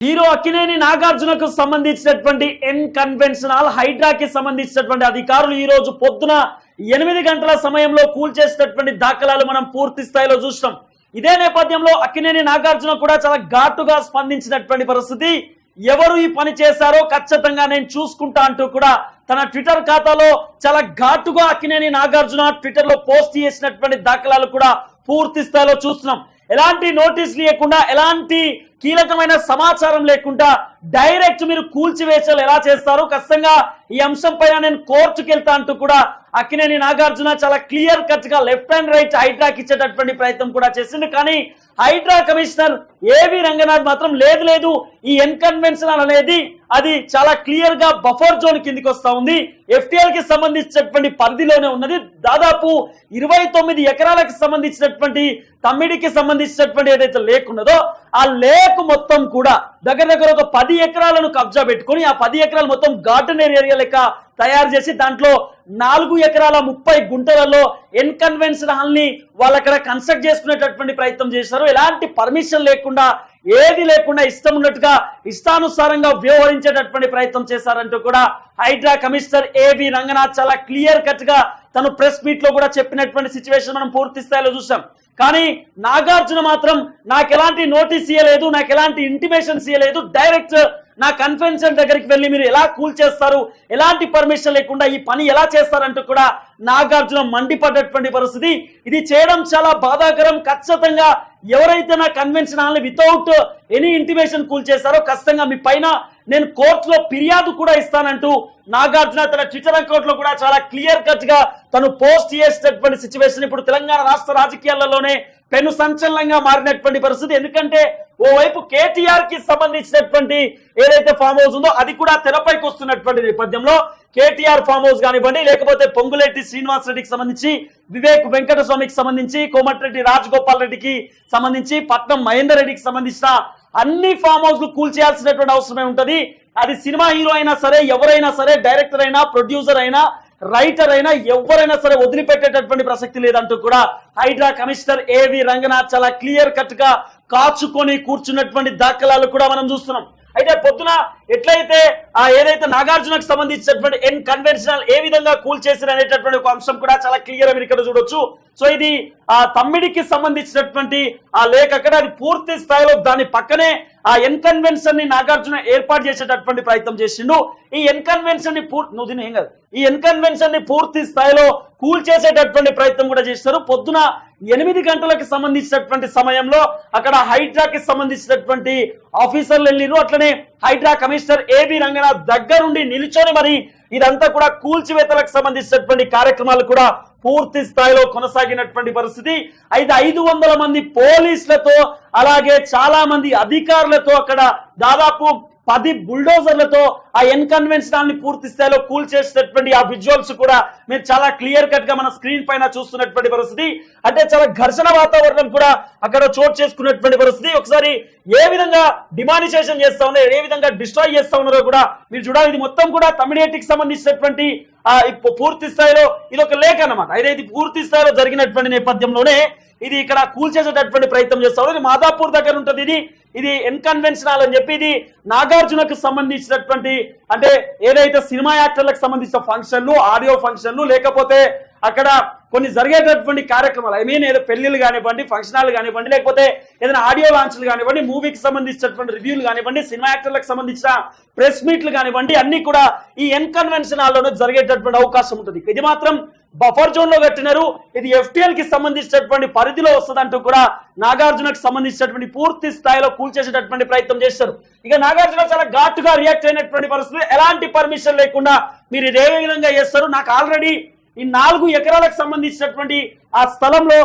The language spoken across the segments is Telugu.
హీరో అక్కినేని నాగార్జునకు సంబంధించినటువంటి ఎన్ కన్వెన్షనల్ హైడ్రాకి సంబంధించినటువంటి అధికారులు ఈ రోజు పొద్దున ఎనిమిది గంటల సమయంలో కూల్చేసినటువంటి దాఖలాలు మనం పూర్తి స్థాయిలో చూసినాం. ఇదే నేపథ్యంలో అక్కినేని నాగార్జున కూడా చాలా ఘాటుగా స్పందించినటువంటి పరిస్థితి. ఎవరు ఈ పని చేశారో ఖచ్చితంగా నేను చూసుకుంటా అంటూ కూడా తన ట్విట్టర్ ఖాతాలో చాలా ఘాటుగా అక్కినేని నాగార్జున ట్విట్టర్లో పోస్ట్ చేసినటువంటి దాఖలాలు కూడా పూర్తి స్థాయిలో చూస్తున్నాం. ఎలాంటి నోటీస్ లేకుండా ఎలాంటి కీలకమైన సమాచారం లేకుండా డైరెక్ట్ మీరు కూల్చివేసాలు ఎలా చేస్తారు? ఖచ్చితంగా ఈ అంశం పైన నేను కోర్టుకి వెళ్తా అంటూ కూడా అక్కినేని నాగార్జున చాలా క్లియర్ కట్గా లెఫ్ట్ అండ్ రైట్ హైడ్రాకి ఇచ్చేటటువంటి ప్రయత్నం కూడా చేసింది కానీ హైడ్రా కమిషనర్ ఏవి రంగనాథ్ మాత్రం లేదు లేదు. ఈ ఎన్కన్వెన్షనల్ అనేది అది చాలా క్లియర్గా బఫర్ జోన్ కిందికి వస్తా ఉంది. ఎఫ్టీఎల్కి సంబంధించినటువంటి పరిధిలోనే ఉన్నది. దాదాపు ఇరవై తొమ్మిది ఎకరాలకు సంబంధించినటువంటి తమ్మిడికి సంబంధించినటువంటి ఏదైతే లేకున్నదో ఆ లేక్ మొత్తం కూడా దగ్గర దగ్గర ఒక పది ఎకరాలను కబ్జా పెట్టుకుని ఆ పది ఎకరాలు మొత్తం గార్డెన్ ఏరియా లెక్క తయారు చేసి దాంట్లో నాలుగు ఎకరాల ముప్పై గుంటలలో ఎన్కన్వెన్షన్ హాల్ని వాళ్ళు అక్కడ కన్స్ట్రక్ట్ చేసుకునేటటువంటి ప్రయత్నం చేశారు. ఎలాంటి పర్మిషన్ లేకుండా ఏది లేకుండా ఇష్టం ఉన్నట్టుగా ఇష్టానుసారంగా వ్యవహరించేటటువంటి ప్రయత్నం చేశారంటూ కూడా హైడ్రా కమిషనర్ ఏబి రంగనాథ్ చాలా క్లియర్ కట్గా తను ప్రెస్ మీట్లో కూడా చెప్పినటువంటి సిచ్యువేషన్ మనం పూర్తి స్థాయిలో చూసాం కానీ నాగార్జున మాత్రం నాకు ఎలాంటి నోటీస్ ఇవ్వలేదు నాకు ఎలాంటి ఇంటిమేషన్స్ ఇవ్వలేదు డైరెక్ట్ నా కన్వెన్షన్ దగ్గరికి వెళ్ళి మీరు ఎలా కూల్ చేస్తారు? ఎలాంటి పర్మిషన్ లేకుండా ఈ పని ఎలా చేస్తారంటూ కూడా నాగార్జున మండిపడ్డటువంటి పరిస్థితి. ఇది చేయడం చాలా బాధాకరం. ఖచ్చితంగా ఎవరైతే నా కన్వెన్షన్ హాల్ని వితౌట్ ఎనీ ఇంటిమేషన్ కూల్ చేస్తారో ఖచ్చితంగా మీ పైన నేను కోర్టులో ఫిర్యాదు కూడా ఇస్తానంటూ నాగార్జున తన ట్విట్టర్ అకౌంట్లో కూడా చాలా క్లియర్ కట్గా తను పోస్ట్ చేసేటటువంటి సిచ్యువేషన్ ఇప్పుడు తెలంగాణ రాష్ట్ర రాజకీయాలలోనే పెను సంచలనంగా మారినటువంటి పరిస్థితి. ఎందుకంటే ఓవైపు కేటీఆర్కి సంబంధించినటువంటి ఏదైతే ఫామ్ హౌస్ ఉందో అది కూడా తెరపైకి వస్తున్నటువంటి నేపథ్యంలో కేటీఆర్ ఫామ్ హౌస్ కానివ్వండి లేకపోతే పొంగులేటి శ్రీనివాస్ రెడ్డికి సంబంధించి వివేక్ వెంకటస్వామికి సంబంధించి కోమటిరెడ్డి రాజగోపాల్ రెడ్డికి సంబంధించి పట్నం మహేందర్ రెడ్డికి సంబంధించిన అన్ని ఫామ్ హౌస్ కూల్ చేయాల్సినటువంటి అవసరమే ఉంటది. అది సినిమా హీరో అయినా సరే ఎవరైనా సరే డైరెక్టర్ అయినా ప్రొడ్యూసర్ అయినా రైటర్ అయినా ఎవరైనా సరే వదిలిపెట్టేటటువంటి ప్రసక్తి లేదంటూ కూడా హైడ్రా కమిషనర్ ఏవి రంగనాథ్ చాలా క్లియర్ కట్గా కాచుకొని కూర్చున్నటువంటి దాఖలాలు కూడా మనం చూస్తున్నాం. అయితే పొద్దున ఎట్లయితే ఆ ఏదైతే నాగార్జునకు సంబంధించినటువంటి ఎన్ కన్వెన్షనల్ ఏ విధంగా కూల్ చేసిన అనేటటువంటి ఒక అంశం కూడా చాలా క్లియర్ మీరు ఇక్కడ చూడొచ్చు. సో ఇది ఆ తమ్మిడికి సంబంధించినటువంటి ఆ లేఖ. అక్కడ అది పూర్తి స్థాయిలో దాని పక్కనే ఆ ఎన్కన్వెన్షన్ని నాగార్జున ఏర్పాటు చేసేటటువంటి ప్రయత్నం చేసిండు. ఈ ఎన్కన్వెన్షన్ని పూర్తి నువ్వు దీని ఏం కాదు. ఈ ఎన్కన్వెన్షన్ని పూర్తి స్థాయిలో కూల్ చేసేటటువంటి ప్రయత్నం కూడా చేస్తారు. పొద్దున ఎనిమిది గంటలకు సంబంధించినటువంటి సమయంలో అక్కడ హైడ్రాకి సంబంధించినటువంటి ఆఫీసర్లు వెళ్ళిరు. అట్లనే హైడ్రా కమిషనర్ ఏబి రంగనాథ్ దగ్గరుండి నిలుచొని మరి ఇదంతా కూడా కూల్చివేతలకు సంబంధించినటువంటి కార్యక్రమాలు కూడా పూర్తి స్థాయిలో కొనసాగినటువంటి పరిస్థితి. అయితే ఐదు వందల మంది పోలీసులతో అలాగే చాలా మంది అధికారులతో అక్కడ దాదాపు పది బుల్డోజర్లతో ఆ ఎన్కన్వెన్షనల్ని పూర్తి స్థాయిలో కూల్ చేసినటువంటి ఆ విజువల్స్ కూడా మీరు చాలా క్లియర్ కట్గా మన స్క్రీన్ పైన చూస్తున్నటువంటి పరిస్థితి. అంటే చాలా ఘర్షణ వాతావరణం కూడా అక్కడ చోటు చేసుకున్నటువంటి పరిస్థితి. ఒకసారి ఏ విధంగా డిమానిసేషన్ చేస్తా ఉన్నారు ఏ విధంగా డిస్ట్రాయ్ చేస్తా ఉన్నారో కూడా మీరు చూడాలి. ఇది మొత్తం కూడా తమిళేటికి సంబంధించినటువంటి ఆ పూర్తి స్థాయిలో ఇది ఒక లేఖ అనమాట అయితే ఇది పూర్తి స్థాయిలో జరిగినటువంటి నేపథ్యంలోనే ఇది ఇక్కడ కూల్చేసేటటువంటి ప్రయత్నం చేస్తాడు ఇది మాదాపూర్ దగ్గర ఉంటుంది ఇది. ఇది ఇన్కన్వెన్షనల్ అని చెప్పి ఇది నాగార్జునకు సంబంధించినటువంటి అంటే ఏదైతే సినిమా యాక్టర్లకు సంబంధించిన ఫంక్షన్లు ఆడియో ఫంక్షన్లు లేకపోతే అక్కడ కొన్ని జరిగేటటువంటి కార్యక్రమాలు ఐ మీన్ ఏదో పెళ్ళిలు కానివ్వండి ఫంక్షనాలు కానివ్వండి లేకపోతే ఏదైనా ఆడియో లాంచ్లు కానివ్వండి మూవీకి సంబంధించినటువంటి రివ్యూలు కానివ్వండి సినిమా యాక్టర్లకు సంబంధించిన ప్రెస్ మీట్లు కానివ్వండి అన్ని కూడా ఈ ఎన్కన్వెన్షన్ హాల్లోనే జరిగేటటువంటి అవకాశం ఉంటుంది. ఇది మాత్రం బఫర్ జోన్లో పెట్టినారు. ఇది ఎఫ్టీఎల్కి సంబంధించినటువంటి పరిధిలో వస్తుందంటూ కూడా నాగార్జునకు సంబంధించినటువంటి పూర్తి స్థాయిలో కూల్చేసేటటువంటి ప్రయత్నం చేస్తారు. ఇక నాగార్జున చాలా ఘాటుగా రియాక్ట్ అయినటువంటి పరిస్థితి ఎలాంటి పర్మిషన్ లేకుండా మీరు ఇదే విధంగా చేస్తారు. నాకు ఆల్రెడీ ఈ నాలుగు ఎకరాలకు సంబంధించినటువంటి ఆ స్థలంలో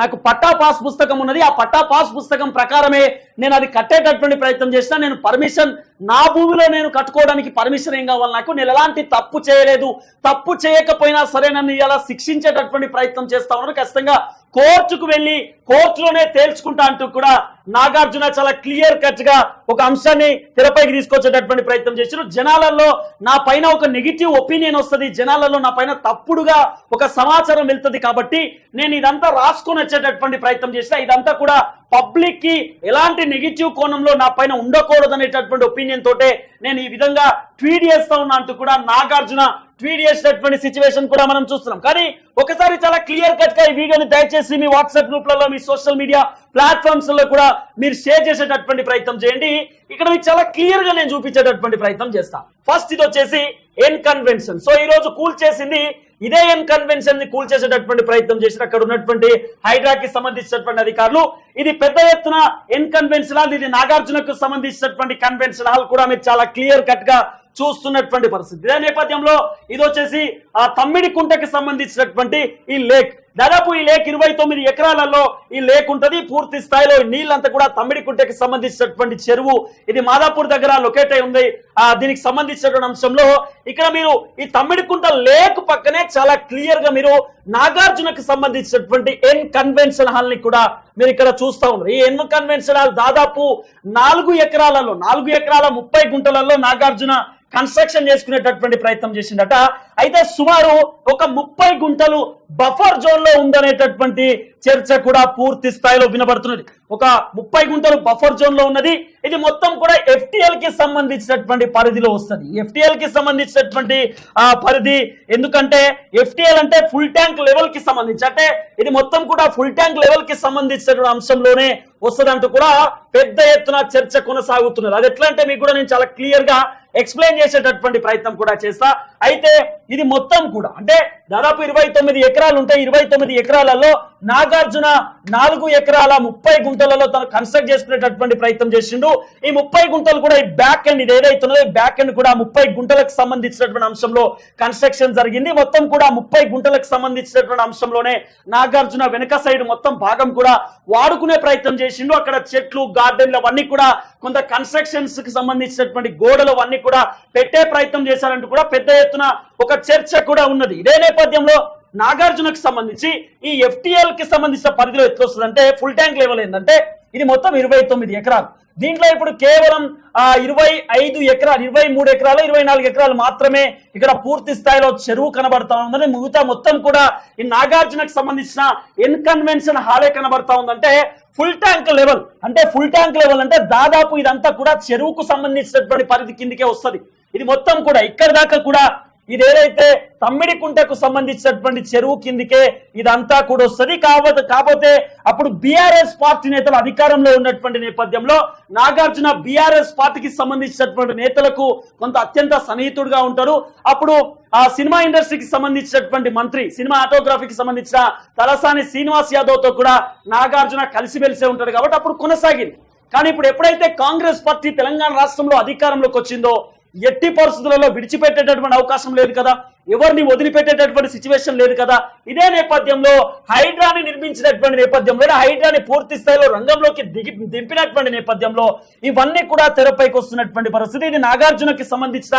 నాకు పట్టా పాస్ పుస్తకం ఉన్నది. ఆ పట్టా పాస్ పుస్తకం ప్రకారమే నేను అది కట్టేటటువంటి ప్రయత్నం చేసినా నేను పర్మిషన్ నా భూమిలో నేను కట్టుకోవడానికి పర్మిషన్ ఏం కావాలి నాకు? నేను ఎలాంటి తప్పు చేయలేదు. తప్పు చేయకపోయినా సరే నన్ను ఇలా శిక్షించేటటువంటి ప్రయత్నం చేస్తా ఉన్నారు. ఖచ్చితంగా కోర్టుకు వెళ్ళి కోర్టులోనే తేల్చుకుంటా అంటూ కూడా నాగార్జున చాలా క్లియర్ కట్గా ఒక అంశాన్ని తెరపైకి తీసుకొచ్చేటటువంటి ప్రయత్నం చేశారు. జనాలలో నా పైన ఒక నెగిటివ్ ఒపీనియన్ వస్తుంది. జనాలలో నా పైన తప్పుడుగా ఒక సమాచారం వెళ్తుంది కాబట్టి నేను ఇదంతా రాసుకొని వచ్చేటటువంటి ప్రయత్నం చేసిన. ఇదంతా కూడా పబ్లిక్కి ఎలాంటి నెగిటివ్ కోణంలో నా పైన ఉండకూడదు అనేటటువంటి ఒపీనియన్ తోటే నేను ఈ విధంగా ట్వీట్ చేస్తా ఉన్నా అంటూ కూడా నాగార్జున ట్వీట్ చేసినటువంటి సిచ్యువేషన్ కూడా మనం చూస్తున్నాం. కానీ ఒకసారి చాలా క్లియర్ కట్గా ఈ వీడియోని దయచేసి మీ వాట్సాప్ గ్రూప్లలో మీ సోషల్ మీడియా ప్లాట్ఫామ్స్లో కూడా మీరు షేర్ చేసేటటువంటి ప్రయత్నం చేయండి. ఇక్కడ మీకు చాలా క్లియర్గా నేను చూపించేటటువంటి ప్రయత్నం చేస్తా. ఫస్ట్ ఇది వచ్చేసి ఎన్ కన్వెన్షన్ సో ఈ రోజు కూల్ చేసింది ఇదే ఎన్ కన్వెన్షన్ని కూల్ చేసేటటువంటి ప్రయత్నం చేసిన అక్కడ ఉన్నటువంటి హైడ్రాకి సంబంధించినటువంటి అధికారులు. ఇది పెద్ద ఎత్తున ఎన్ కన్వెన్షన్ హాల్ ఇది నాగార్జునకు సంబంధించినటువంటి కన్వెన్షన్ హాల్ కూడా మీరు చాలా క్లియర్ కట్గా చూస్తున్నటువంటి పరిస్థితి. ఇదే నేపథ్యంలో ఇది వచ్చేసి ఆ తమ్మిడి కుంటకి సంబంధించినటువంటి ఈ లేక్ దాదాపు ఈ లేక్ ఇరవై తొమ్మిది ఎకరాలలో ఈ లేక్ ఉంటుంది. పూర్తి స్థాయిలో నీళ్ళంతా కూడా తమ్మిడికుంటకి సంబంధించినటువంటి చెరువు. ఇది మాదాపూర్ దగ్గర లొకేట్ అయి ఉంది. ఆ దీనికి సంబంధించినటువంటి అంశంలో ఇక్కడ మీరు ఈ తమ్మిడికుంట లేక్ పక్కనే చాలా క్లియర్గా మీరు నాగార్జునకు సంబంధించినటువంటి ఎన్ కన్వెన్షన్ హాల్ని కూడా మీరు ఇక్కడ చూస్తా ఉన్నారు. ఈ ఎన్ కన్వెన్షన్ హాల్ దాదాపు నాలుగు ఎకరాలలో నాలుగు ఎకరాల ముప్పై గుంటలలో నాగార్జున కన్స్ట్రక్షన్ చేసుకునేటటువంటి ప్రయత్నం చేసిందట. అయితే సుమారు ఒక ముప్పై గుంటలు బఫర్ జోన్లో ఉందనేటటువంటి చర్చ కూడా పూర్తి స్థాయిలో వినబడుతున్నది. ఒక ముప్పై గుంటలు బఫర్ జోన్లో ఉన్నది. ఇది మొత్తం కూడా ఎఫ్టిఎల్కి సంబంధించినటువంటి పరిధిలో వస్తుంది. ఎఫ్టిఎల్కి సంబంధించినటువంటి ఆ పరిధి ఎందుకంటే ఎఫ్టిఎల్ అంటే ఫుల్ ట్యాంక్ లెవెల్కి సంబంధించి అంటే ఇది మొత్తం కూడా ఫుల్ ట్యాంక్ లెవెల్కి సంబంధించినటువంటి అంశంలోనే వస్తుందంటూ కూడా పెద్ద ఎత్తున చర్చ కొనసాగుతున్నది. అది ఎట్లా అంటే మీకు కూడా నేను చాలా క్లియర్గా ఎక్స్ప్లెయిన్ చేసేటటువంటి ప్రయత్నం కూడా చేస్తా. అయితే ఇది మొత్తం కూడా అంటే దాదాపు ఇరవై తొమ్మిది ఎకరాలు ఉంటాయి ఇరవై తొమ్మిది ఎకరాలలో నాగార్జున నాలుగు ఎకరాల ముప్పై గుంటలలో తను కన్స్ట్రక్ట్ చేసుకునేటటువంటి ప్రయత్నం చేసిండు. ఈ ముప్పై గుంటలు కూడా ఈ బ్యాక్ ఎండ్ ఇది ఏదైతున్నదో ఈ బ్యాక్ ఎండ్ కూడా ముప్పై గుంటలకు సంబంధించినటువంటి అంశంలో కన్స్ట్రక్షన్ జరిగింది. మొత్తం కూడా ముప్పై గుంటలకు సంబంధించినటువంటి అంశంలోనే నాగార్జున వెనక సైడ్ మొత్తం భాగం కూడా వాడుకునే ప్రయత్నం చేసిండు. అక్కడ చెట్లు గార్డెన్లు అవన్నీ కూడా కొంత కన్స్ట్రక్షన్స్కి సంబంధించినటువంటి గోడలు అవన్నీ కూడా పెట్టే ప్రయత్నం చేశారంటూ కూడా పెద్ద ఎత్తున ఒక చర్చ కూడా ఉన్నది. ఇదే నేపథ్యంలో నాగార్జునకు సంబంధించి ఈ ఎఫ్టిఎల్కి సంబంధించిన పరిధిలో ఎట్లా వస్తుందంటే ఫుల్ ట్యాంక్ లెవెల్ ఏంటంటే ఇది మొత్తం ఇరవై తొమ్మిది ఎకరాలు. దీంట్లో ఇప్పుడు కేవలం ఆ ఇరవై ఐదు ఎకరాలు ఇరవై మూడు ఎకరాలు ఇరవై నాలుగు ఎకరాలు మాత్రమే ఇక్కడ పూర్తి స్థాయిలో చెరువు కనబడతా ఉందని మిగతా మొత్తం కూడా ఈ నాగార్జునకు సంబంధించిన ఇన్కన్వెన్షన్ హాలే కనబడతా ఉందంటే ఫుల్ ట్యాంక్ లెవెల్. అంటే ఫుల్ ట్యాంక్ లెవెల్ అంటే దాదాపు ఇదంతా కూడా చెరువుకు సంబంధించినటువంటి పరిధి కిందకే వస్తది. ఇది మొత్తం కూడా ఇక్కడ దాకా కూడా ఇది ఏదైతే తమ్మిడి కుంటకు సంబంధించినటువంటి చెరువు కిందికే ఇదంతా కూడా వస్తుంది. కాకపోతే కాకపోతే అప్పుడు బీఆర్ఎస్ పార్టీ నేతలు అధికారంలో ఉన్నటువంటి నేపథ్యంలో నాగార్జున బీఆర్ఎస్ పార్టీకి సంబంధించినటువంటి నేతలకు కొంత అత్యంత సన్నిహితుడుగా ఉంటారు. అప్పుడు ఆ సినిమా ఇండస్ట్రీకి సంబంధించినటువంటి మంత్రి సినిమా ఆటోగ్రఫీకి సంబంధించిన తలసాని శ్రీనివాస్ యాదవ్తో కూడా నాగార్జున కలిసిమెలిసే ఉంటాడు కాబట్టి అప్పుడు కొనసాగింది. కానీ ఇప్పుడు ఎప్పుడైతే కాంగ్రెస్ పార్టీ తెలంగాణ రాష్ట్రంలో అధికారంలోకి వచ్చిందో ఎట్టి పరిస్థితులలో విడిచిపెట్టేటటువంటి అవకాశం లేదు కదా. ఎవరిని వదిలిపెట్టేటటువంటి సిచ్యువేషన్ లేదు కదా. ఇదే నేపథ్యంలో హైడ్రాని నిర్మించినటువంటి నేపథ్యంలో హైడ్రాని పూర్తి స్థాయిలో రంగంలోకి దిగి దింపినటువంటి నేపథ్యంలో ఇవన్నీ కూడా తెరపైకి వస్తున్నటువంటి పరిస్థితి. ఇది నాగార్జునకి సంబంధించిన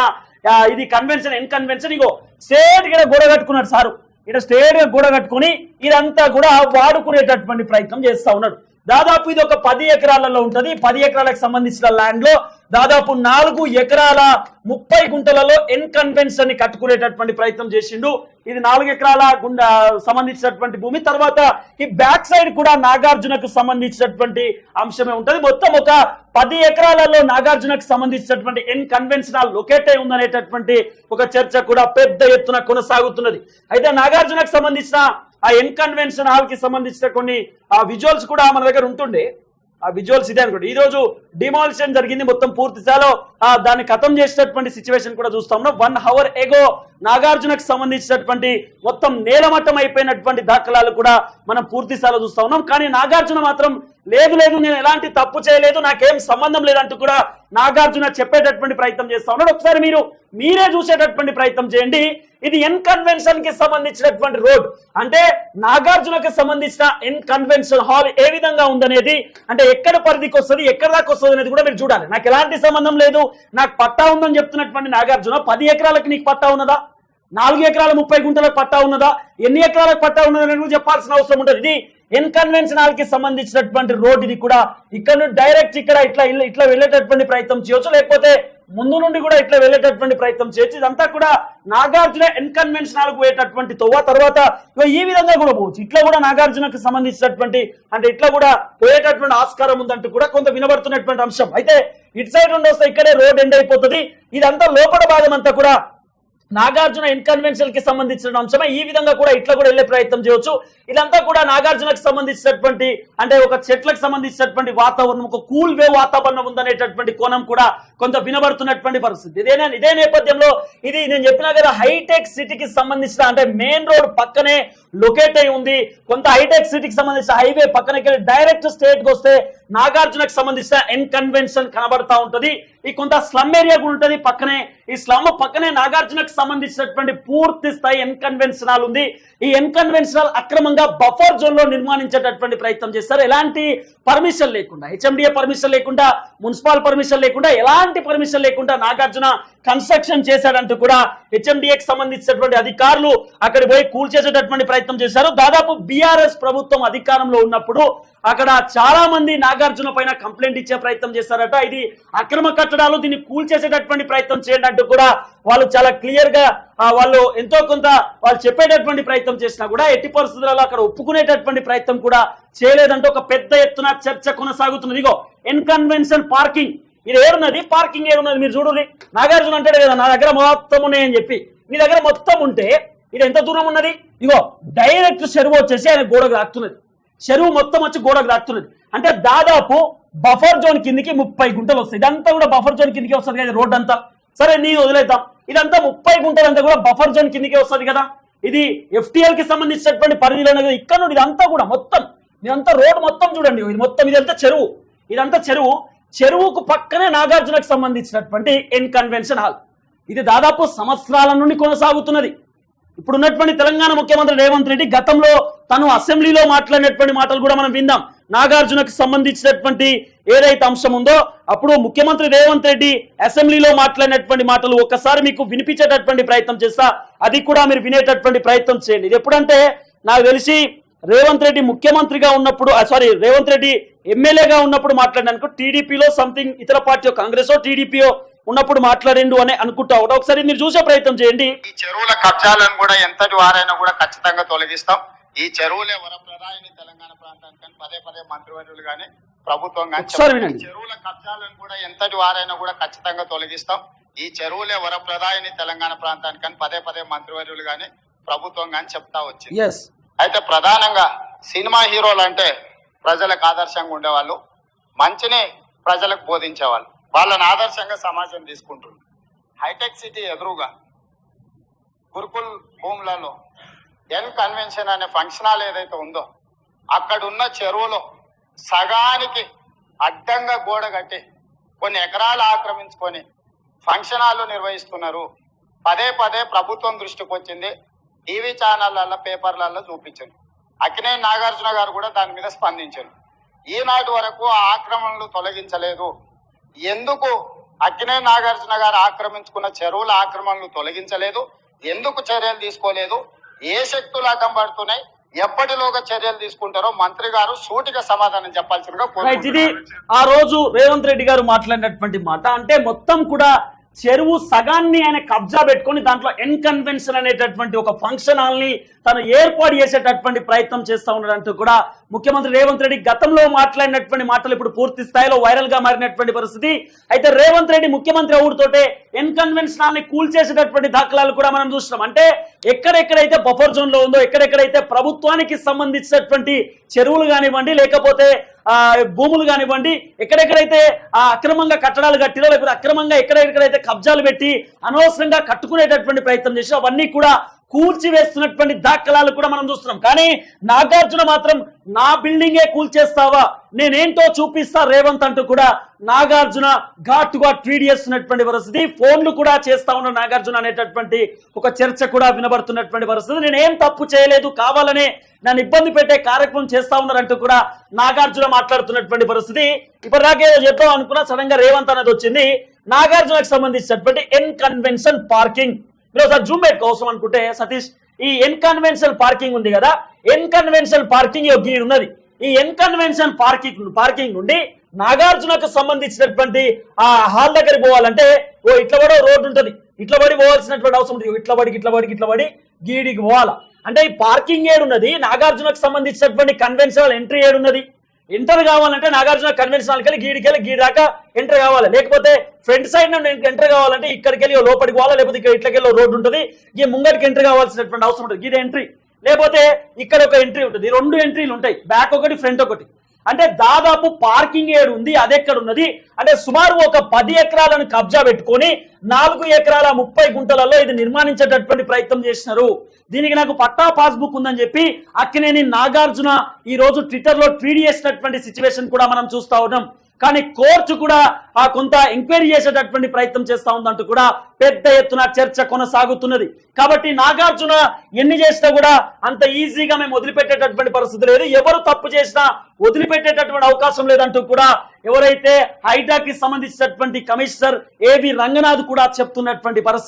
ఇది కన్వెన్షన్ ఎన్ కన్వెన్షన్ ఇగో స్టేట్గా గోడ కట్టుకున్నాడు సారు. ఇక్కడ స్టేట్గా గోడ కట్టుకుని ఇదంతా కూడా వాడుకునేటటువంటి ప్రయత్నం చేస్తా ఉన్నాడు. దాదాపు ఇది ఒక పది ఎకరాలలో ఉంటుంది. పది ఎకరాలకు సంబంధించిన ల్యాండ్లో దాదాపు నాలుగు ఎకరాల ముప్పై గుంటలలో ఎన్ కన్వెన్షన్ని కట్టుకునేటటువంటి ప్రయత్నం చేసిండు. ఇది నాలుగు ఎకరాల గుండా సంబంధించినటువంటి భూమి. తర్వాత ఈ బ్యాక్ సైడ్ కూడా నాగార్జునకు సంబంధించినటువంటి అంశమే ఉంటుంది. మొత్తం ఒక పది ఎకరాలలో నాగార్జునకు సంబంధించినటువంటి ఎన్ కన్వెన్షన్ లొకేట్ అయి ఉందనేటటువంటి ఒక చర్చ కూడా పెద్ద ఎత్తున కొనసాగుతున్నది. అయితే నాగార్జునకు సంబంధించిన ఆ ఎన్ కన్వెన్షన్ హాల్కి సంబంధించిన కొన్ని ఆ విజువల్స్ కూడా మన దగ్గర ఉంటుండే. ఆ విజువల్స్ ఇదే అనుకోండి. ఈ రోజు డిమాలిషన్ జరిగింది మొత్తం పూర్తి స్థాయిలో ఆ దాన్ని ఖతం చేసినటువంటి సిచ్యువేషన్ కూడా చూస్తా ఉన్నాం. వన్ అవర్ ఎగో నాగార్జునకు సంబంధించినటువంటి మొత్తం నేలమట్టం అయిపోయినటువంటి దాఖలాలు కూడా మనం పూర్తి స్థాయిలో చూస్తా ఉన్నాం. కానీ నాగార్జున మాత్రం లేదు లేదు నేను ఎలాంటి తప్పు చేయలేదు నాకేం సంబంధం లేదంటూ కూడా నాగార్జున చెప్పేటటువంటి ప్రయత్నం చేస్తా ఉన్నాడు. ఒకసారి మీరు మీరే చూసేటటువంటి ప్రయత్నం చేయండి. ఇది ఎన్ కన్వెన్షన్కి సంబంధించినటువంటి రోడ్. అంటే నాగార్జునకు సంబంధించిన ఎన్ కన్వెన్షన్ హాల్ ఏ విధంగా ఉందనేది అంటే ఎక్కడ పరిధికి వస్తుంది ఎక్కడ దాకా వస్తుంది అనేది కూడా మీరు చూడాలి. నాకు ఎలాంటి సంబంధం లేదు నాకు పట్టా ఉందని చెప్తున్నటువంటి నాగార్జున పది ఎకరాలకు నీకు పట్టా ఉన్నదా? నాలుగు ఎకరాల ముప్పై గుంటలకు పట్టా ఉన్నదా? ఎన్ని ఎకరాలకు పట్టా ఉన్నదా అనేది చెప్పాల్సిన అవసరం ఉంటుంది ఇది ఇన్కన్వెన్షనల్కి సంబంధించినటువంటి రోడ్ ఇది కూడా. ఇక్కడ నుండి డైరెక్ట్ ఇక్కడ ఇట్లా ఇట్లా వెళ్ళేటటువంటి ప్రయత్నం చేయొచ్చు. లేకపోతే ముందు నుండి కూడా ఇట్లా వెళ్ళేటటువంటి ప్రయత్నం చేయొచ్చు. ఇదంతా కూడా నాగార్జున ఇన్కన్వెన్షనల్ హాల్ పోయేటటువంటి తొవ్వ తర్వాత ఈ విధంగా కూడా పోవచ్చు. ఇట్లా కూడా నాగార్జునకు సంబంధించినటువంటి అంటే ఇట్లా కూడా పోయేటటువంటి ఆస్కారం ఉందంటూ కూడా కొంత వినబడుతున్నటువంటి అంశం. అయితే ఇటు సైడ్ నుండి వస్తే ఇక్కడే రోడ్ ఎండ్ అయిపోతుంది. ఇదంతా లోపల భాగం అంతా కూడా నాగార్జున ఇన్కన్వెన్షన్కి సంబంధించిన అంశమే ఈ విధంగా కూడా ఇట్లా కూడా వెళ్ళే ప్రయత్నం చేయొచ్చు. ఇదంతా కూడా నాగార్జునకు సంబంధించినటువంటి అంటే ఒక చెట్లకు సంబంధించినటువంటి వాతావరణం ఒక కూల్ వే వాతావరణం ఉందనేటటువంటి కోణం కూడా కొంత వినబడుతున్నటువంటి పరిస్థితి. ఇదే ఇదే నేపథ్యంలో ఇది నేను చెప్పినా కదా హైటెక్ సిటీకి సంబంధించిన అంటే మెయిన్ రోడ్ పక్కనే లొకేట్ అయి ఉంది. కొంత హైటెక్ సిటీకి సంబంధించిన హైవే పక్కన డైరెక్ట్ స్టేట్ వస్తే నాగార్జునకు సంబంధించిన ఇన్కన్వెన్షన్ కనబడతా ఉంటది. ఈ కొంత స్లమ్ ఏరియా కూడా ఉంటుంది పక్కనే. ఈ స్లమ్ పక్కనే నాగార్జునకు సంబంధించినటువంటి పూర్తి స్థాయి ఎన్కన్వెన్షన్ హాల్ ఉంది. ఈ ఎన్కన్వెన్షన్ అక్రమంగా బఫర్ జోన్లో నిర్మాణించేటటువంటి ప్రయత్నం చేస్తారు. ఎలాంటి పర్మిషన్ లేకుండా హెచ్ఎండిఏ పర్మిషన్ లేకుండా మున్సిపల్ పర్మిషన్ లేకుండా ఎలాంటి పర్మిషన్ లేకుండా నాగార్జున కన్స్ట్రక్షన్ చేశాడంటూ కూడా హెచ్ఎండిఏకి సంబంధించినటువంటి అధికారులు అక్కడికి పోయి కూల్చేసేటటువంటి ప్రయత్నం చేశారు. దాదాపు బీఆర్ఎస్ ప్రభుత్వం అధికారంలో ఉన్నప్పుడు అక్కడ చాలా మంది నాగార్జున పైన కంప్లైంట్ ఇచ్చే ప్రయత్నం చేస్తారట ఇది అక్రమ కట్టడాలు దీన్ని కూల్చేసేటటువంటి ప్రయత్నం చేయండి అంటూ కూడా వాళ్ళు చాలా క్లియర్గా వాళ్ళు ఎంతో కొంత వాళ్ళు చెప్పేటటువంటి ప్రయత్నం చేసినా కూడా ఎట్టి పరిస్థితులలో అక్కడ ఒప్పుకునేటటువంటి ప్రయత్నం కూడా చేయలేదంటే ఒక పెద్ద ఎత్తున చర్చ కొనసాగుతున్నది. ఇగో ఇన్కన్వెన్షన్ పార్కింగ్. ఇది ఏడున్నది పార్కింగ్ ఏడున్నది మీరు చూడండి నాగార్జున అంటాడు కదా నా దగ్గర మొత్తం ఉన్నాయని చెప్పి. నీ దగ్గర మొత్తం ఉంటే ఇది ఎంత దూరం ఉన్నది? ఇగో డైరెక్ట్ చెరువు వచ్చేసి ఆయన గోడకు రాస్తున్నది చెరువు మొత్తం వచ్చి గోడకు రాస్తున్నది అంటే దాదాపు బఫర్ జోన్ కిందికి ముప్పై గుంటలు వస్తాయి. ఇదంతా కూడా బఫర్ జోన్ కిందికి వస్తుంది కదా రోడ్ అంతా. సరే నీ వదిలేద్దాం. ఇదంతా ముప్పై గుంటలు అంతా కూడా బఫర్ జోన్ కిందికి వస్తుంది కదా. ఇది ఎఫ్టీఎల్కి సంబంధించినటువంటి పరిధిలోనే కదా ఇక్కడ నుండి ఇదంతా కూడా మొత్తం. ఇదంతా రోడ్ మొత్తం చూడండి. ఇది మొత్తం ఇదంతా చెరువు. ఇదంతా చెరువు. చెరువుకు పక్కనే నాగార్జునకు సంబంధించినటువంటి ఇన్కన్వెన్షన్ హాల్. ఇది దాదాపు సంవత్సరాల నుండి కొనసాగుతున్నది. ఇప్పుడు ఉన్నటువంటి తెలంగాణ ముఖ్యమంత్రి రేవంత్ రెడ్డి గతంలో తను అసెంబ్లీలో మాట్లాడినటువంటి మాటలు కూడా మనం విందాం. నాగార్జునకు సంబంధించినటువంటి ఏదైతే అంశం ఉందో అప్పుడు ముఖ్యమంత్రి రేవంత్ రెడ్డి అసెంబ్లీలో మాట్లాడినటువంటి మాటలు ఒక్కసారి మీకు వినిపించేటటువంటి ప్రయత్నం చేస్తా. అది కూడా మీరు వినేటటువంటి ప్రయత్నం చేయండి. ఇది ఎప్పుడంటే నాకు తెలిసి రేవంత్ రెడ్డి ముఖ్యమంత్రిగా ఉన్నప్పుడు సారీ రేవంత్ రెడ్డి ఎమ్మెల్యేగా ఉన్నప్పుడు మాట్లాడినాను. టీడీపీలో సంథింగ్ ఇతర పార్టీ కాంగ్రెస్ టీడీపీఓ ఉన్నప్పుడు మాట్లాడిండు అని అనుకుంటా. ఉంటా. ఒకసారి మీరు చూసే ప్రయత్నం చేయండి. ఈ చెరువుల కబ్జాలను కూడా ఎంతటి వారైనా కూడా ఖచ్చితంగా తొలగిస్తాం. ఈ చెరువులే వరప్రదాయని తెలంగాణ ప్రాంతానికి కానీ పదే పదే మంత్రివర్యులు కానీ ప్రభుత్వం కానీ చెరువుల కబ్జాలను కూడా ఎంతటి వారైనా కూడా ఖచ్చితంగా తొలగిస్తాం. ఈ చెరువులే వరప్రదాయని తెలంగాణ ప్రాంతానికి కానీ పదే పదే మంత్రివర్యులు కానీ ప్రభుత్వం కానీ చెప్తా వచ్చింది. అయితే ప్రధానంగా సినిమా హీరోలు అంటే ప్రజలకు ఆదర్శంగా ఉండేవాళ్ళు. మంచిని ప్రజలకు బోధించేవాళ్ళు. వాళ్ళని ఆదర్శంగా సమాజం తీసుకుంటుంది. హైటెక్ సిటీ ఎదురుగా గురుకుల్ భూములలో ఎన్ కన్వెన్షన్ అనే ఫంక్షన్ హాల్ ఏదైతే ఉందో అక్కడున్న చెరువులో సగానికి అడ్డంగా గోడ కట్టి కొన్ని ఎకరాలు ఆక్రమించుకొని ఫంక్షన్ హాల్ నిర్వహిస్తున్నారు. పదే పదే ప్రభుత్వం దృష్టికి వచ్చింది. టీవీ ఛానళ్ళల్లో పేపర్లలో చూపించారు అక్కినే నాగార్జున గారు కూడా దాని మీద స్పందించారు ఈనాటి వరకు ఆ ఆక్రమణలు తొలగించలేదు. ఎందుకు అక్కినే నాగార్జున గారు ఆక్రమించుకున్న చెరువుల ఆక్రమణలు తొలగించలేదు? ఎందుకు చర్యలు తీసుకోలేదు? ఏ శక్తులు అడ్డం పడుతున్నాయి? ఎప్పటిలోగా చర్యలు తీసుకుంటారో మంత్రి గారు సూటిగా సమాధానం చెప్పాల్సిందిగా ఇది ఆ రోజు రేవంత్ రెడ్డి గారు మాట్లాడినటువంటి మాట. అంటే మొత్తం కూడా చెరువు సగాన్ని ఆయన కబ్జా పెట్టుకొని దాంట్లో ఎన్కన్వెన్షన్ అనేటటువంటి ఒక ఫంక్షన్ హాల్ని తను ఏర్పాటు చేసేటటువంటి ప్రయత్నం చేస్తా ఉండడానికి కూడా ముఖ్యమంత్రి రేవంత్ రెడ్డి గతంలో మాట్లాడినటువంటి మాటలు ఇప్పుడు పూర్తి స్థాయిలో వైరల్గా మారినటువంటి పరిస్థితి. అయితే రేవంత్ రెడ్డి ముఖ్యమంత్రి అవుడుతోటే ఇన్కన్వెన్షనల్ హాల్ని కూల్చేసేటటువంటి దాఖలాలు కూడా మనం చూసినాం అంటే ఎక్కడెక్కడైతే బఫర్ జోన్లో ఉందో ఎక్కడెక్కడైతే ప్రభుత్వానికి సంబంధించినటువంటి చెరువులు కానివ్వండి లేకపోతే ఆ భూములు కానివ్వండి ఎక్కడెక్కడైతే ఆ అక్రమంగా కట్టడాలు కట్టిలో లేకపోతే అక్రమంగా ఎక్కడెక్కడైతే కబ్జాలు పెట్టి అనవసరంగా కట్టుకునేటటువంటి ప్రయత్నం చేసి అవన్నీ కూడా కూల్చివేస్తున్నటువంటి దాఖలాలు కూడా మనం చూస్తున్నాం. కానీ నాగార్జున మాత్రం నా బిల్డింగే కూల్చేస్తావా? నేనేంటో చూపిస్తా. రేవంత్ అంటూ కూడా నాగార్జున ఘాటుగా ట్వీట్ చేస్తున్నటువంటి పరిస్థితి. ఫోన్లు కూడా చేస్తా ఉన్న నాగార్జున అనేటటువంటి ఒక చర్చ కూడా వినబడుతున్నటువంటి పరిస్థితి. నేనేం తప్పు చేయలేదు కావాలనే నన్ను ఇబ్బంది పెట్టే కార్యక్రమం చేస్తా ఉన్నారంటూ కూడా నాగార్జున మాట్లాడుతున్నటువంటి పరిస్థితి. ఇప్పటిదాకా ఏదో చెప్తాం అనుకున్నా సడన్గా రేవంత్ అనేది వచ్చింది. నాగార్జునకు సంబంధించినటువంటి ఎన్ కన్వెన్షన్ పార్కింగ్ మీరు ఒకసారి జూమ్ పెట్టుకో అవసరం అనుకుంటే సతీష్ ఈ ఎన్కన్వెన్షనల్ పార్కింగ్ ఉంది కదా ఎన్కన్వెన్షనల్ పార్కింగ్ యొక్క గీడు ఉన్నది. ఈ ఎన్కన్వెన్షన్ పార్కింగ్ పార్కింగ్ నుండి నాగార్జునకు సంబంధించినటువంటి ఆ హాల్ దగ్గరికి పోవాలంటే ఓ ఇట్లా పడో రోడ్డు ఉంటుంది. ఇట్లా పడి పోవాల్సినటువంటి అవసరం ఉంటుంది ఇట్లా పడికి ఇట్లా పడికి ఇట్లా పడి గీడికి పోవాలా. అంటే ఈ పార్కింగ్ ఏడున్నది నాగార్జునకు సంబంధించినటువంటి కన్వెన్షనల్ ఎంట్రీ ఏడున్నది ఎంటర్ కావాలంటే నాగార్జున కన్వెన్షనల్కి వెళ్ళి గీడికెళ్ళి గీడి దాకా ఎంటర్ కావాలి. లేకపోతే ఫ్రంట్ సైడ్ నుండి ఎంటర్ కావాలంటే ఇక్కడికి వెళ్ళి లోపలికి పోవాలా లేకపోతే ఇక్కడ ఇట్లకి వెళ్ళి రోడ్డు ఉంటుంది. ఈ ముంగడికి ఎంటర్ కావాల్సినటువంటి అవసరం ఉంటుంది. గీడ ఎంట్రీ. లేకపోతే ఇక్కడ ఒక ఎంట్రీ ఉంటుంది. రెండు ఎంట్రీలు ఉంటాయి. బ్యాక్ ఒకటి ఫ్రంట్ ఒకటి. అంటే దాదాపు పార్కింగ్ ఏడు ఉంది అది ఎక్కడ ఉన్నది? అంటే సుమారు ఒక పది ఎకరాలను కబ్జా పెట్టుకొని నాలుగు ఎకరాల ముప్పై గుంటలలో ఇది నిర్మాణించేటటువంటి ప్రయత్నం చేసినారు. దీనికి నాకు పట్టా పాస్బుక్ ఉందని చెప్పి అక్కినేని నాగార్జున ఈ రోజు ట్విట్టర్లో ట్వీట్ చేసినటువంటి సిచ్యువేషన్ కూడా మనం చూస్తా ఉన్నాం. కానీ కోర్టు కూడా ఆ కొంత ఎంక్వైరీ చేసేటటువంటి ప్రయత్నం చేస్తా ఉందంటూ కూడా పెద్ద ఎత్తున చర్చ కొనసాగుతున్నది. కాబట్టి నాగార్జున ఎన్ని చేసినా కూడా అంత ఈజీగా మేము వదిలిపెట్టేటటువంటి పరిస్థితి లేదు. ఎవరు తప్పు చేసినా వదిలిపెట్టేటటువంటి అవకాశం లేదంటూ కూడా ఎవరైతే హైడ్రాకి సంబంధించినటువంటి కమిషనర్ ఏవి రంగనాథ్ కూడా చెప్తున్నటువంటి పరిస్థితి